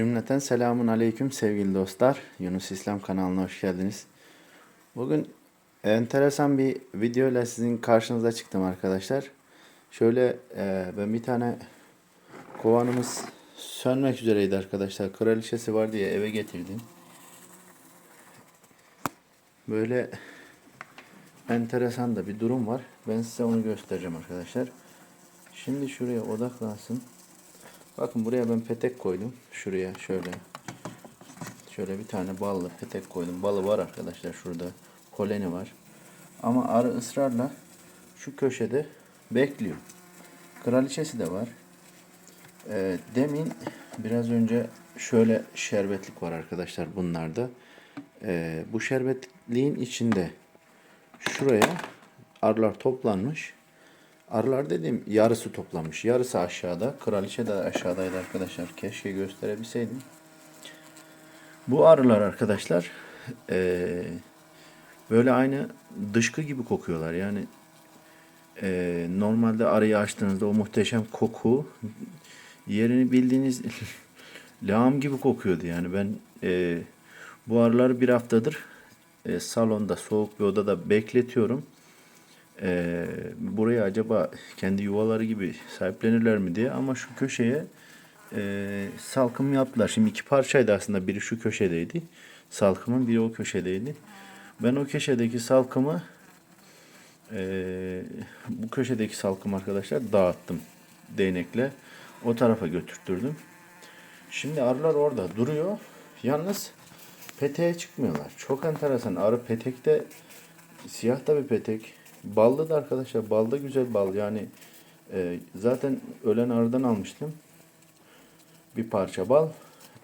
Cümleten selamun aleyküm sevgili dostlar. Yunus İslam kanalına hoş geldiniz. Bugün enteresan bir video ile sizin karşınıza çıktım arkadaşlar. Şöyle e, ben bir tane kovanımız sönmek üzereydi arkadaşlar. Kraliçesi var diye eve getirdim. Böyle enteresan da bir durum var. Ben size onu göstereceğim arkadaşlar. Şimdi şuraya odaklansın. Bakın buraya ben petek koydum. Şuraya şöyle. Şöyle bir tane ballı petek koydum. Balı var arkadaşlar şurada. Koleni var. Ama arı ısrarla şu köşede bekliyor. Kraliçesi de var. Ee, demin biraz önce şöyle şerbetlik var arkadaşlar bunlarda. Ee, bu şerbetliğin içinde şuraya arılar toplanmış. Arılar dediğim yarısı toplanmış. Yarısı aşağıda. Kraliçe de aşağıdaydı arkadaşlar. Keşke gösterebilseydim. Bu arılar arkadaşlar eee, böyle aynı dışkı gibi kokuyorlar. Yani eee, normalde arıyı açtığınızda o muhteşem koku yerini bildiğiniz lağım gibi kokuyordu. Yani ben eee, bu arıları bir haftadır eee, salonda soğuk bir odada bekletiyorum. Ee, buraya acaba kendi yuvaları gibi sahiplenirler mi diye ama şu köşeye e, salkım yaptılar. Şimdi iki parçaydı aslında. Biri şu köşedeydi. Salkımın biri o köşedeydi. Ben o köşedeki salkımı e, bu köşedeki salkım arkadaşlar dağıttım değnekle. O tarafa götürttürdüm. Şimdi arılar orada duruyor. Yalnız peteğe çıkmıyorlar. Çok enteresan. Arı petekte siyah da bir petek. Ballı da arkadaşlar. Balda güzel bal. Yani e, zaten ölen arıdan almıştım. Bir parça bal.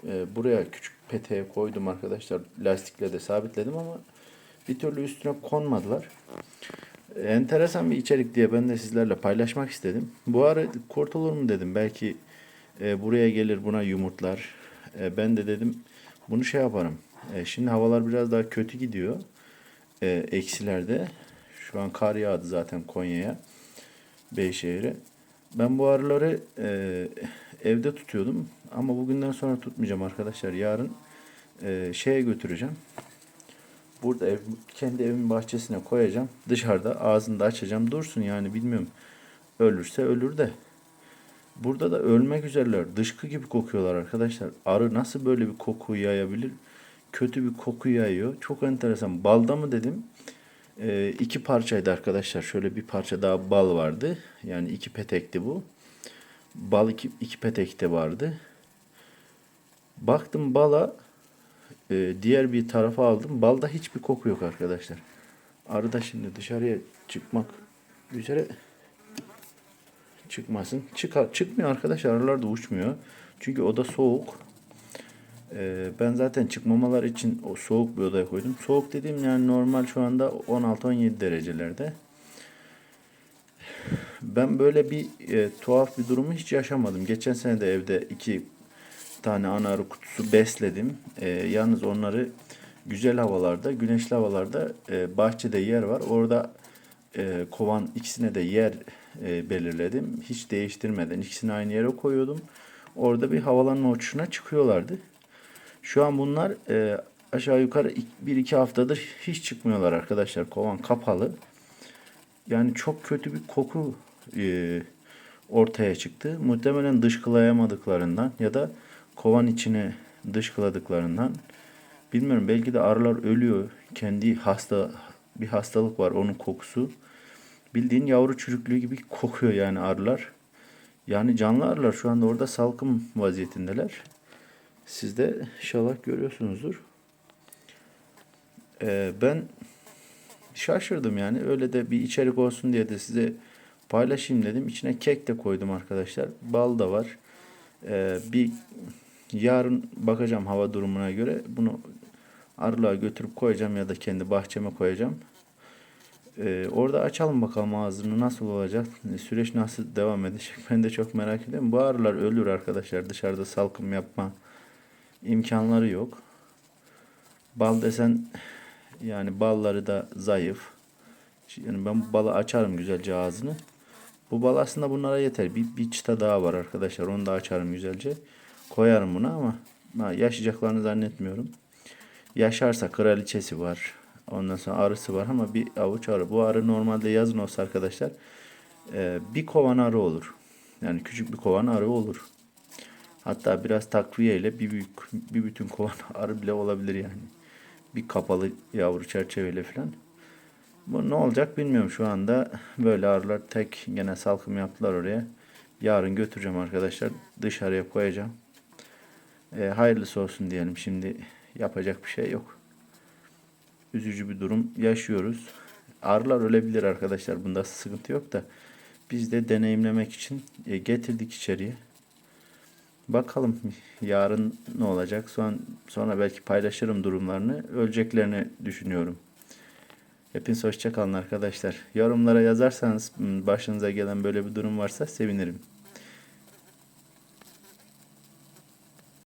E, buraya küçük peteğe koydum arkadaşlar. Lastikle de sabitledim ama bir türlü üstüne konmadılar. E, enteresan bir içerik diye ben de sizlerle paylaşmak istedim. Bu arı kurtulur mu dedim. Belki e, buraya gelir buna yumurtlar. E, ben de dedim bunu şey yaparım. E, şimdi havalar biraz daha kötü gidiyor. E, eksilerde. Şu an kar yağdı zaten Konya'ya. Beyşehir'e. Ben bu arıları e, evde tutuyordum. Ama bugünden sonra tutmayacağım arkadaşlar. Yarın e, şeye götüreceğim. Burada ev, kendi evimin bahçesine koyacağım. Dışarıda ağzını da açacağım. Dursun yani bilmiyorum. Ölürse ölür de. Burada da ölmek üzereler. Dışkı gibi kokuyorlar arkadaşlar. Arı nasıl böyle bir koku yayabilir? Kötü bir koku yayıyor. Çok enteresan. Balda mı dedim. E, iki parçaydı arkadaşlar. Şöyle bir parça daha bal vardı. Yani iki petekti bu. Bal iki, iki petekte vardı. Baktım bala e, diğer bir tarafa aldım. Balda hiçbir koku yok arkadaşlar. Arıda şimdi dışarıya çıkmak üzere çıkmasın. Çık, çıkmıyor arkadaşlar. Arılar da uçmuyor. Çünkü oda soğuk. Ee, ben zaten çıkmamalar için o soğuk bir odaya koydum. Soğuk dediğim yani normal şu anda 16-17 derecelerde. Ben böyle bir e, tuhaf bir durumu hiç yaşamadım. Geçen sene de evde iki tane ana arı kutusu besledim. E, yalnız onları güzel havalarda, güneşli havalarda e, bahçede yer var. Orada e, kovan ikisine de yer e, belirledim. Hiç değiştirmeden ikisini aynı yere koyuyordum. Orada bir havalanma uçuşuna çıkıyorlardı. Şu an bunlar e, aşağı yukarı 1-2 haftadır hiç çıkmıyorlar arkadaşlar. Kovan kapalı. Yani çok kötü bir koku e, ortaya çıktı. Muhtemelen dışkılayamadıklarından ya da kovan içine dışkıladıklarından. Bilmiyorum belki de arılar ölüyor. Kendi hasta bir hastalık var onun kokusu. Bildiğin yavru çürüklüğü gibi kokuyor yani arılar. Yani canlı arılar şu anda orada salkım vaziyetindeler. Siz de inşallah görüyorsunuzdur. Ee, ben şaşırdım yani. Öyle de bir içerik olsun diye de size paylaşayım dedim. İçine kek de koydum arkadaşlar. Bal da var. Ee, bir yarın bakacağım hava durumuna göre. Bunu arılığa götürüp koyacağım ya da kendi bahçeme koyacağım. Ee, orada açalım bakalım ağzını nasıl olacak, süreç nasıl devam edecek ben de çok merak ediyorum. Bu arılar ölür arkadaşlar dışarıda salkım yapma imkanları yok. Bal desen yani balları da zayıf. Yani ben bu balı açarım güzelce ağzını. Bu bal aslında bunlara yeter. Bir, bir çıta daha var arkadaşlar. Onu da açarım güzelce. Koyarım buna ama ha, yaşayacaklarını zannetmiyorum. Yaşarsa kraliçesi var. Ondan sonra arısı var ama bir avuç arı. Bu arı normalde yazın olsa arkadaşlar e, bir kovan arı olur. Yani küçük bir kovan arı olur. Hatta biraz takviye ile bir büyük bir bütün kovan arı bile olabilir yani. Bir kapalı yavru çerçeveyle falan. Bu ne olacak bilmiyorum şu anda. Böyle arılar tek gene salkım yaptılar oraya. Yarın götüreceğim arkadaşlar. Dışarıya koyacağım. E, hayırlısı olsun diyelim. Şimdi yapacak bir şey yok. Üzücü bir durum yaşıyoruz. Arılar ölebilir arkadaşlar. Bunda sıkıntı yok da. Biz de deneyimlemek için e, getirdik içeriye. Bakalım yarın ne olacak. Son, sonra belki paylaşırım durumlarını. Öleceklerini düşünüyorum. Hepiniz hoşçakalın arkadaşlar. Yorumlara yazarsanız başınıza gelen böyle bir durum varsa sevinirim.